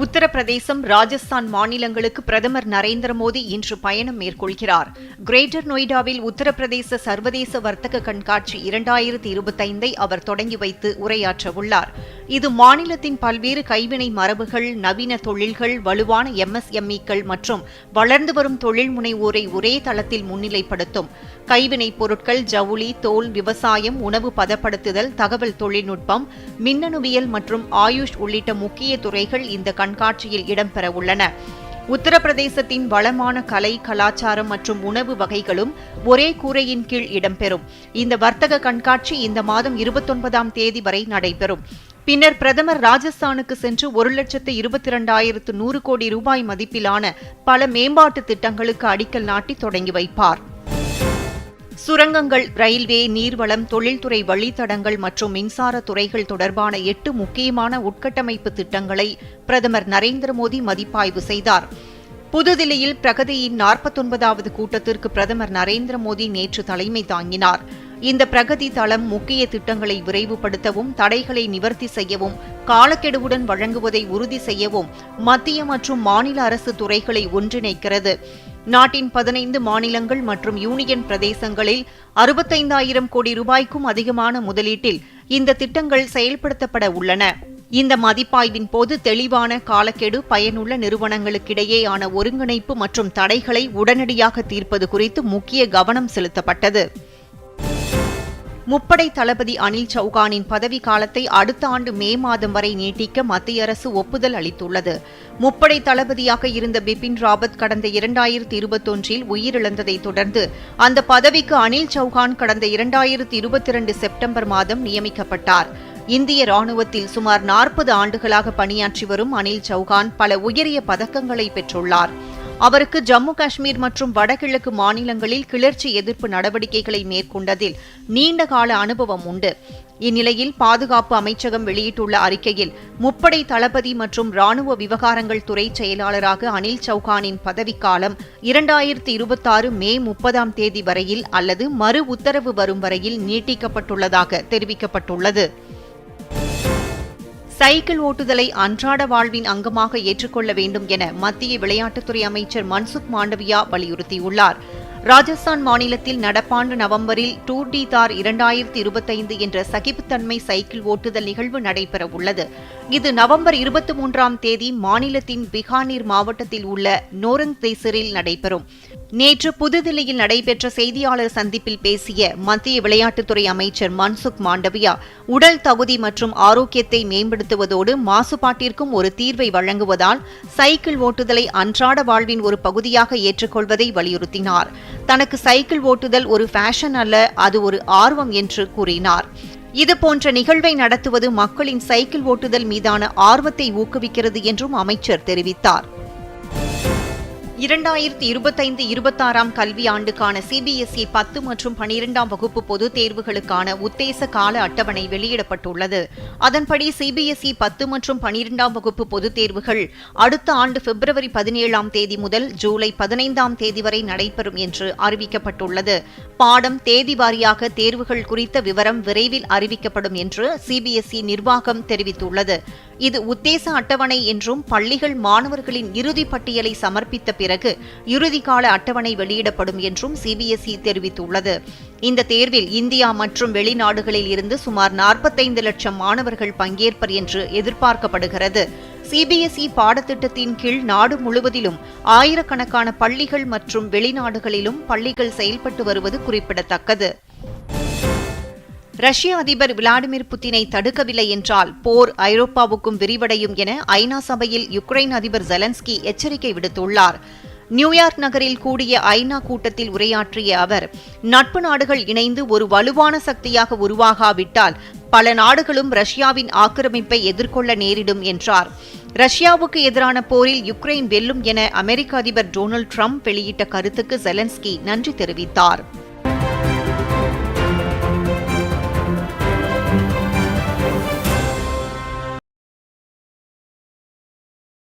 உத்தரப்பிரதேசம் ராஜஸ்தான் மாநிலங்களுக்கு பிரதமர் நரேந்திர மோடி இன்று பயணம் மேற்கொள்கிறார். கிரேட்டர் நொய்டாவில் உத்தரப்பிரதேச சர்வதேச வர்த்தக கண்காட்சி இரண்டாயிரத்தி இருபத்தைந்தை அவர் தொடங்கி வைத்து உரையாற்றவுள்ளார். இது மாநிலத்தின் பல்வேறு கைவினை மரபுகள் நவீன தொழில்கள் வலுவான எம்எஸ்எம்இக்கள் மற்றும் வளர்ந்து வரும் தொழில் முனைவோரை ஒரே தளத்தில் முன்னிலைப்படுத்தும். கைவினைப் பொருட்கள் ஜவுளி தோல் விவசாயம் உணவு பதப்படுத்துதல் தகவல் தொழில்நுட்பம் மின்னணுவியல் மற்றும் ஆயுஷ் உள்ளிட்ட முக்கிய துறைகள் இந்த கண்காட்சியில் இடம்பெறவுள்ளன உத்தரப்பிரதேசத்தின் வளமான கலை கலாச்சாரம் மற்றும் உணவு வகைகளும் ஒரே கூரையின் கீழ் இடம்பெறும். இந்த வர்த்தக கண்காட்சி இந்த மாதம் இருபத்தொன்பதாம் தேதி வரை நடைபெறும். பின்னர் பிரதமர் ராஜஸ்தானுக்கு சென்று ஒரு லட்சத்து இருபத்தி இரண்டாயிரத்து நூறு கோடி ரூபாய் மதிப்பிலான பல மேம்பாட்டு திட்டங்களுக்கு அடிக்கல் நாட்டி தொடங்கி வைப்பார். சுரங்கங்கள் ரயில்வே நீர்வளம் தொழில்துறை வழித்தடங்கள் மற்றும் மின்சார துறைகள் தொடர்பான எட்டு முக்கியமான உட்கட்டமைப்பு திட்டங்களை பிரதமர் நரேந்திர மோடி மதிப்பாய்வு செய்தார். புதுதில்லியில் பிரகதியின் நாற்பத்தொன்பதாவது கூட்டத்திற்கு பிரதமர் நரேந்திர மோடி நேற்று தலைமை தாங்கினார். இந்த பிரகதி தளம் முக்கிய திட்டங்களை விரைவுபடுத்தவும் தடைகளை நிவர்த்தி செய்யவும் காலக்கெடுவுடன் வழங்குவதை உறுதி செய்யவும் மத்திய மற்றும் மாநில அரசு துறைகளை ஒன்றிணைக்கிறது. நாட்டின் பதினைந்து மாநிலங்கள் மற்றும் யூனியன் பிரதேசங்களில் அறுபத்தைந்தாயிரம் கோடி ரூபாய்க்கும் அதிகமான முதலீட்டில் இந்த திட்டங்கள் செயல்படுத்தப்பட உள்ளன. இந்த மதிப்பாய்வின் போது தெளிவான காலக்கெடு பயனுள்ள நிறுவனங்களுக்கிடையேயான ஒருங்கிணைப்பு மற்றும் தடைகளை உடனடியாக தீர்ப்பது குறித்து முக்கிய கவனம் செலுத்தப்பட்டது. முப்படை தளபதி அனில் சௌகானின் பதவி காலத்தை அடுத்த ஆண்டு மே மாதம் வரை நீட்டிக்க மத்திய அரசு ஒப்புதல் அளித்துள்ளது. முப்படை தளபதியாக இருந்த பிபின் ராவத் கடந்த இரண்டாயிரத்தி இருபத்தொன்றில் உயிரிழந்ததை தொடர்ந்து அந்த பதவிக்கு அனில் சௌகான் கடந்த இரண்டாயிரத்தி இருபத்தி இரண்டு செப்டம்பர் மாதம் நியமிக்கப்பட்டார். இந்திய ராணுவத்தில் சுமார் நாற்பது ஆண்டுகளாக பணியாற்றி வரும் அனில் சௌகான் பல உயரிய பதக்கங்களை பெற்றுள்ளார். அவருக்கு ஜம்மு காஷ்மீர் மற்றும் வடகிழக்கு மாநிலங்களில் கிளர்ச்சி எதிர்ப்பு நடவடிக்கைகளை மேற்கொண்டதில் நீண்டகால அனுபவம் உண்டு. இந்நிலையில் பாதுகாப்பு அமைச்சகம் வெளியிட்டுள்ள அறிக்கையில் முப்படை தளபதி மற்றும் ராணுவ விவகாரங்கள் துறை செயலாளராக அனில் சௌகானின் பதவிக்காலம் இரண்டாயிரத்தி இருபத்தாறு மே முப்பதாம் தேதி வரையில் அல்லது மறு உத்தரவு வரும் வரையில் நீட்டிக்கப்பட்டுள்ளதாக தெரிவிக்கப்பட்டுள்ளது. சைக்கிள் ஓட்டுதலை அன்றாட வாழ்வின் அங்கமாக ஏற்றுக்கொள்ள வேண்டும் என மத்திய விளையாட்டுத்துறை அமைச்சர் மன்சுக் மாண்டவியா வலியுறுத்தியுள்ளார். ராஜஸ்தான் மாநிலத்தில் நடப்பாண்டு நவம்பரில் டூர் டி தார் இரண்டாயிரத்தி இருபத்தைந்து என்ற சகிப்புத்தன்மை சைக்கிள் ஓட்டுதல் நிகழ்வு நடைபெறவுள்ளது இது நவம்பர் இருபத்தி மூன்றாம் தேதி மாநிலத்தின் பிகானீர் மாவட்டத்தில் உள்ள நோரங் தேசரில் நடைபெறும். நேற்று புதுதில்லியில் நடைபெற்ற செய்தியாளர் சந்திப்பில் பேசிய மத்திய விளையாட்டுத்துறை அமைச்சர் மன்சுக் மாண்டவியா உடல் தகுதி மற்றும் ஆரோக்கியத்தை மேம்படுத்துவதோடு மாசுபாட்டிற்கும் ஒரு தீர்வை வழங்குவதால் சைக்கிள் ஓட்டுதலை அன்றாட வாழ்வின் ஒரு பகுதியாக ஏற்றுக்கொள்வதை வலியுறுத்தினார். தனக்கு சைக்கிள் ஓட்டுதல் ஒரு ஃபேஷன் அல்ல அது ஒரு ஆர்வம் என்று கூறினார். இதுபோன்ற நிகழ்வை நடத்துவது மக்களின் சைக்கிள் ஓட்டுதல் மீதான ஆர்வத்தை ஊக்குவிக்கிறது என்றும் அமைச்சர் தெரிவித்தார். இரண்டாயிரத்தி இருபத்தைந்து இருபத்தாறாம் கல்வி ஆண்டுக்கான சிபிஎஸ்இ பத்து மற்றும் பனிரெண்டாம் வகுப்பு பொதுத் தேர்வுகளுக்கான உத்தேச கால அட்டவணை வெளியிடப்பட்டுள்ளது. அதன்படி சிபிஎஸ்இ பத்து மற்றும் பனிரெண்டாம் வகுப்பு பொதுத் தேர்வுகள் அடுத்த ஆண்டு பிப்ரவரி பதினேழாம் தேதி முதல் ஜூலை பதினைந்தாம் தேதி வரை நடைபெறும் என்று அறிவிக்கப்பட்டுள்ளது. பாடம் தேதி வாரியாக தேர்வுகள் குறித்த விவரம் விரைவில் அறிவிக்கப்படும் என்று சிபிஎஸ்இ நிர்வாகம் தெரிவித்துள்ளது. இது உத்தேச அட்டவணை என்றும் பள்ளிகள் மாணவர்களின் இறுதி பட்டியலை சமர்ப்பித்த பிறகு இறுதிக்கால அட்டவணை வெளியிடப்படும் என்றும் சிபிஎஸ்இ தெரிவித்துள்ளது. இந்த தேர்வில் இந்தியா மற்றும் வெளிநாடுகளில் இருந்து சுமார் நாற்பத்தைந்து லட்சம் மாணவர்கள் பங்கேற்பர் என்று எதிர்பார்க்கப்படுகிறது. சிபிஎஸ்இ பாடத்திட்டத்தின் கீழ் நாடு முழுவதிலும் ஆயிரக்கணக்கான பள்ளிகள் மற்றும் வெளிநாடுகளிலும் பள்ளிகள் செயல்பட்டு வருவது குறிப்பிடத்தக்கது. ரஷ்ய அதிபர் விளாடிமிர் புட்டினை தடுக்கவில்லை என்றால் போர் ஐரோப்பாவுக்கும் விரிவடையும் என ஐநா சபையில் யுக்ரைன் அதிபர் ஜெலன்ஸ்கி எச்சரிக்கை விடுத்துள்ளார். நியூயார்க் நகரில் கூடிய ஐநா கூட்டத்தில் உரையாற்றிய அவர் நட்பு நாடுகள் இணைந்து ஒரு வலுவான சக்தியாக உருவாகாவிட்டால் பல நாடுகளும் ரஷ்யாவின் ஆக்கிரமிப்பை எதிர்கொள்ள நேரிடும் என்றார். ரஷ்யாவுக்கு எதிரான போரில் யுக்ரைன் வெல்லும் என அமெரிக்க அதிபர் டொனால்டு ட்ரம்ப் வெளியிட்ட கருத்துக்கு ஜெலன்ஸ்கி நன்றி தெரிவித்தார்.